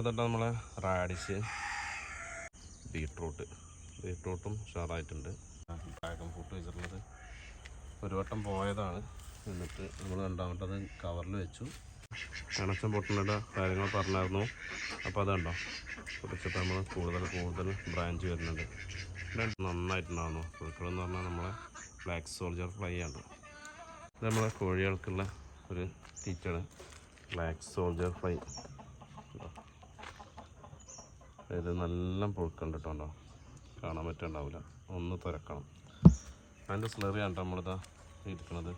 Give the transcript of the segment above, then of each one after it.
അപ്പോൾ തൊട്ട് നമ്മളെ റാഡിഷ് ബീട്രൂട്ട്. ബീട്രൂട്ടും ഉഷാറായിട്ടുണ്ട്. ഡ്രാഗൺ ഫ്രൂട്ട് വെച്ചിട്ടുള്ളത് ഒരു വട്ടം പോയതാണ്. എന്നിട്ട് നമ്മൾ രണ്ടാമത്തത് കവറിൽ വെച്ചു. കണക്ഷൻ പൊട്ടുന്നതിന്റെ കാര്യങ്ങൾ പറഞ്ഞായിരുന്നു. അപ്പോൾ അതുണ്ടോ? കുറച്ചിട്ട് നമ്മൾ കൂടുതൽ കൂടുതൽ ബ്രാഞ്ച് വരുന്നുണ്ട്. നന്നായിട്ടുണ്ടാകുന്നു പുഴുക്കളെന്ന് പറഞ്ഞാൽ നമ്മളെ ബ്ലാക്ക് സോൾജർ ഫ്ലൈ ആണ്. ഇത് നമ്മളെ കോഴികൾക്കുള്ള ഒരു തീറ്റാണ് ബ്ലാക്ക് സോൾജർ ഫ്ലൈ ഇത് നല്ല പുഴുക്കുണ്ട് കേട്ടോ കാണാൻ പറ്റുണ്ടാവില്ല ഒന്ന് തുരക്കണം. അതിന്റെ സ്ലറിയാണ് നമ്മളിതാ ഇരിക്കണത്.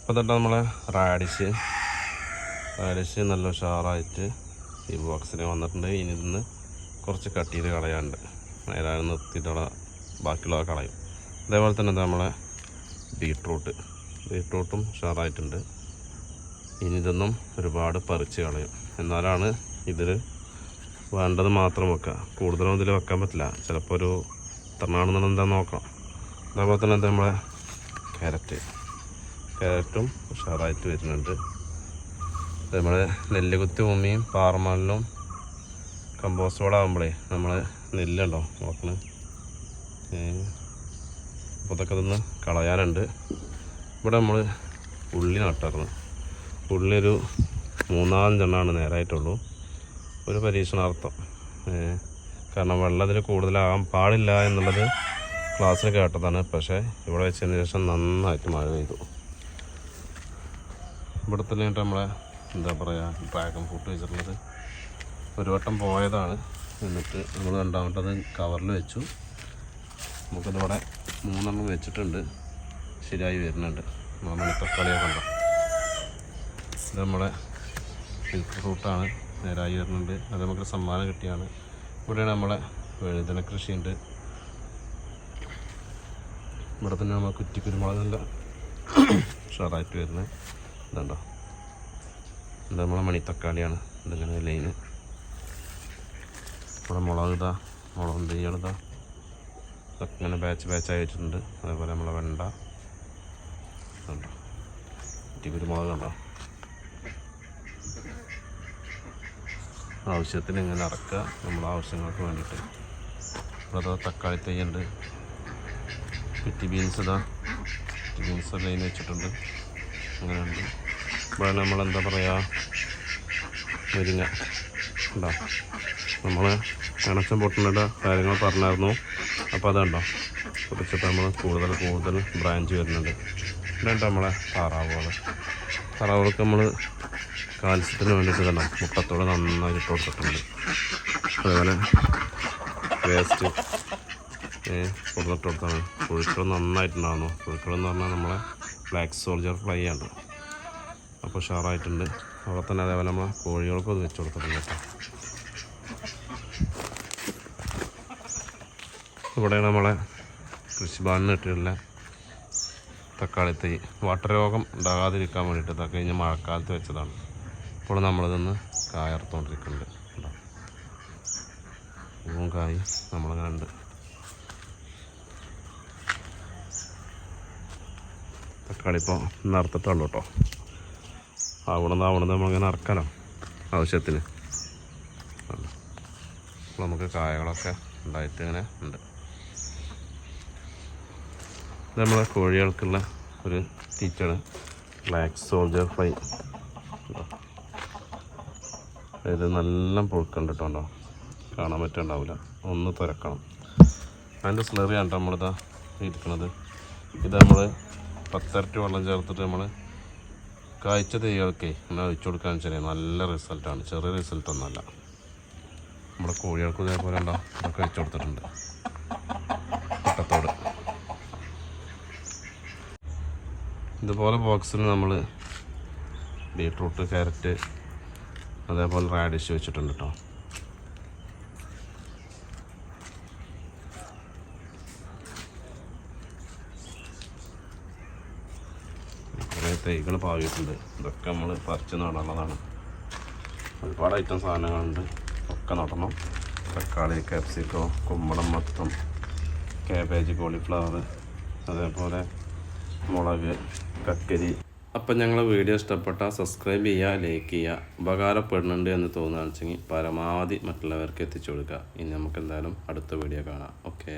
അപ്പോൾ തൊട്ട് നമ്മളെ റാഡിഷ് റാഡിഷ് നല്ല ഉഷാറായിട്ട് ഈ ബോക്സിന് വന്നിട്ടുണ്ട്. ഇനി ഇതിന്ന് കുറച്ച് കട്ട് ചെയ്ത് കളയാണ്ട്. ഏതായാലും നിർത്തിയിട്ടുള്ള ബാക്കിയുള്ള കളയും. അതേപോലെ തന്നെ നമ്മളെ ബീട്രൂട്ട് ബീട്രൂട്ടും ഉഷാറായിട്ടുണ്ട്. ഇനി ഇതൊന്നും ഒരുപാട് പറിച്ച് കളയും. എന്നാലാണ് ഇതിൽ വേണ്ടത് മാത്രം വെക്കുക. കൂടുതലും ഇതിൽ വെക്കാൻ പറ്റില്ല. ചിലപ്പോൾ ഒരു എത്രണ്ണാണെന്നുള്ള എന്താ നോക്കണം അതേപോലെ തന്നെ എന്താ നമ്മളെ ക്യാരറ്റ്. ക്യാരറ്റും ഉഷാറായിട്ട് വരുന്നുണ്ട്. നമ്മളെ നെല്ലുകുത്തി ഭൂമിയും പാറമണലും കമ്പോസ്റ്റ് വളമാകുമ്പോഴേ നമ്മൾ നെല്ലുണ്ടോ നോക്കണേ. അപ്പോൾ ഇതൊക്കെ ഇതൊന്ന് കളയാനുണ്ട്. ഇവിടെ നമ്മൾ ഉള്ളി നട്ടായിരുന്നു ഉള്ളി ഒരു മൂന്നാലഞ്ചെണ്ണമാണ് നേരായിട്ടുള്ളൂ. ഒരു പരീക്ഷണാർത്ഥം. കാരണം വെള്ളം അതിൽ കൂടുതലാകാൻ പാടില്ല എന്നുള്ളത് ക്ലാസ്സിൽ കേട്ടതാണ്. പക്ഷേ ഇവിടെ വെച്ചതിന് ശേഷം നന്നായിട്ട് മഴ പെയ്തു. ഇവിടെ തന്നെ നമ്മളെ എന്താ പറയുക ഡ്രാഗൺ ഫ്രൂട്ട് വെച്ചിട്ടുള്ളത്. ഒരു വട്ടം പോയതാണ്. എന്നിട്ട് നമ്മൾ രണ്ടാമത്തത് കവറിൽ വെച്ചു. നമുക്കിതിവിടെ മൂന്നെണ്ണം വെച്ചിട്ടുണ്ട്. ശരിയായി വരുന്നുണ്ട്. നമ്മൾ തക്കാളിയൊക്കെ ഉണ്ടോ ഇത് നമ്മുടെ മിൽക്ക് ഫ്രൂട്ടാണ് നേരായി വരുന്നുണ്ട്. അത് നമുക്ക് സമ്മാനം കിട്ടിയാണ്. ഇവിടെയാണ് നമ്മളെ വഴുതന കൃഷിയുണ്ട്. ഇവിടെ തന്നെ നമ്മൾ കുറ്റി കുരുമുളക് നല്ല ഉഷാറായിട്ട് വരുന്നത്. ഇതുണ്ടോ? ഇത് നമ്മളെ മണിത്തക്കാളിയാണ്. ഇതിങ്ങനെ ലൈന്? ഇവിടെ മുളക് ഇതാ. മുളകും ഇതാ ഇതൊക്കെ ഇങ്ങനെ ബാച്ച് ബാച്ചായി വെച്ചിട്ടുണ്ട്. അതേപോലെ നമ്മളെ വെണ്ട. കണ്ടോ? കുറ്റി കുരുമുളക് കണ്ടോ ആവശ്യത്തിന് ഇങ്ങനെ അറക്കുക നമ്മുടെ ആവശ്യങ്ങൾക്ക് വേണ്ടിയിട്ട്. ഇവിടെ തക്കാളി തൈയുണ്ട്. കുറ്റി ബീൻസ് ഇതാ. കുറ്റി ബീൻസ് ലൈൻ വെച്ചിട്ടുണ്ട്. അങ്ങനെയുണ്ട്. ഇവിടെ നമ്മളെന്താ പറയുക മുരിങ്ങ. ഉണ്ടോ നമ്മൾ കണക്ഷൻ പൊട്ടുന്നതിന്റെ കാര്യങ്ങൾ പറഞ്ഞായിരുന്നു. അപ്പോൾ അതുണ്ടോ? കുറച്ചിട്ട് നമ്മൾ കൂടുതൽ കൂടുതൽ ബ്രാഞ്ച് വരുന്നുണ്ട്. ഇതുണ്ട് നമ്മളെ താറാവുകൾ താറാവുകൾക്ക് നമ്മൾ കാൽസ്യത്തിന് വേണ്ടിയിട്ട് തന്നെ മുട്ടത്തോടെ നന്നായി ഇട്ട് കൊടുത്തിട്ടുണ്ട്. അതേപോലെ വേസ്റ്റ് കൊടുത്തിട്ട് കൊടുത്താണ്. പുഴുക്കൾ നന്നായിട്ടുണ്ടാകുന്നു പുഴുക്കൾ എന്ന് പറഞ്ഞാൽ നമ്മളെ ബ്ലാക്ക് സോൾജർ ഫ്ലൈ ആണ്. അപ്പോൾ ഉഷാറായിട്ടുണ്ട്. അവിടെ തന്നെ അതേപോലെ നമ്മൾ കോഴികൾക്കും അത് വെച്ച് കൊടുത്തിട്ടുണ്ട് കേട്ടോ. ഇവിടെയാണ് നമ്മളെ കൃഷിഭവനിൽ ഇട്ടിട്ടുള്ള തക്കാളി തൈ. വാട്ടർ രോഗം ഉണ്ടാകാതിരിക്കാൻ വേണ്ടിയിട്ട് ഇതൊക്കെ കഴിഞ്ഞ് മഴക്കാലത്ത് വെച്ചതാണ്. ഇപ്പോൾ നമ്മളിതൊന്ന് കായർത്തോണ്ടിരിക്കുന്നുണ്ട് കേട്ടോ. പൂവും കായ് നമ്മളങ്ങനെ ഉണ്ട്. തക്കാളി ഇപ്പോൾ നറുത്തിട്ടുള്ളൂ കേട്ടോ. ആവണമെന്ന് ആവണമെന്ന് നമ്മളിങ്ങനെ ഇറക്കണം ആവശ്യത്തിന്. അപ്പോൾ നമുക്ക് കായകളൊക്കെ ഉണ്ടായിട്ട് ഇങ്ങനെ ഉണ്ട്. ഇത് നമ്മളെ കോഴികൾക്കുള്ള ഒരു തീറ്റാണ് ബ്ലാക്ക് സോൾജർ ഫ്ലൈ ഇത് നല്ല പുഴുക്കണ്ടിട്ടുണ്ടോ കാണാൻ പറ്റുന്നുണ്ടാവില്ല. ഒന്ന് തുരക്കണം. അതിന്റെ സ്ലറിയാണ് നമ്മളിതാ ഇരിക്കുന്നത് ഇത് നമ്മൾ പത്തരട്ടി വെള്ളം ചേർത്തിട്ട് നമ്മൾ കായ്ച്ച തൈകൾക്ക് ഇങ്ങനെ ഒഴിച്ചു കൊടുക്കാൻ വെച്ചാൽ നല്ല റിസൾട്ടാണ്. ചെറിയ റിസൾട്ടൊന്നുമല്ല നമ്മുടെ കോഴികൾക്ക് ഇതേപോലെ ഉണ്ടോ? ഇതൊക്കെ ഒഴിച്ചു കൊടുത്തിട്ടുണ്ട്. ഇതുപോലെ ബോക്സിൽ നമ്മൾ ബീട്രൂട്ട് ക്യാരറ്റ് അതേപോലെ റാഡിഷ് വെച്ചിട്ടുണ്ട് കേട്ടോ തൈകൾ പാകിയിട്ടുണ്ട്. ഇതൊക്കെ നമ്മൾ പറിച്ച് നടാനുള്ളതാണ് ഒരുപാട് ഐറ്റം സാധനങ്ങളുണ്ട്. ഒക്കെ നടണം. തക്കാളി കാപ്സിക്കോ കുമ്പളം മൊത്തം കാബേജ് കോളിഫ്ലവർ അതേപോലെ മുളക് കക്കരി. അപ്പം ഞങ്ങളെ വീഡിയോ ഇഷ്ടപ്പെട്ടാൽ സബ്സ്ക്രൈബ് ചെയ്യുക ലൈക്ക് ചെയ്യുക. ഉപകാരപ്പെടുന്നുണ്ട് എന്ന് തോന്നുകയാണെന്ന് വെച്ചെങ്കിൽ പരമാവധി മറ്റുള്ളവർക്ക് എത്തിച്ചു കൊടുക്കുക. ഇനി നമുക്ക് എന്തായാലും അടുത്ത വീഡിയോ കാണാം. ഓക്കേ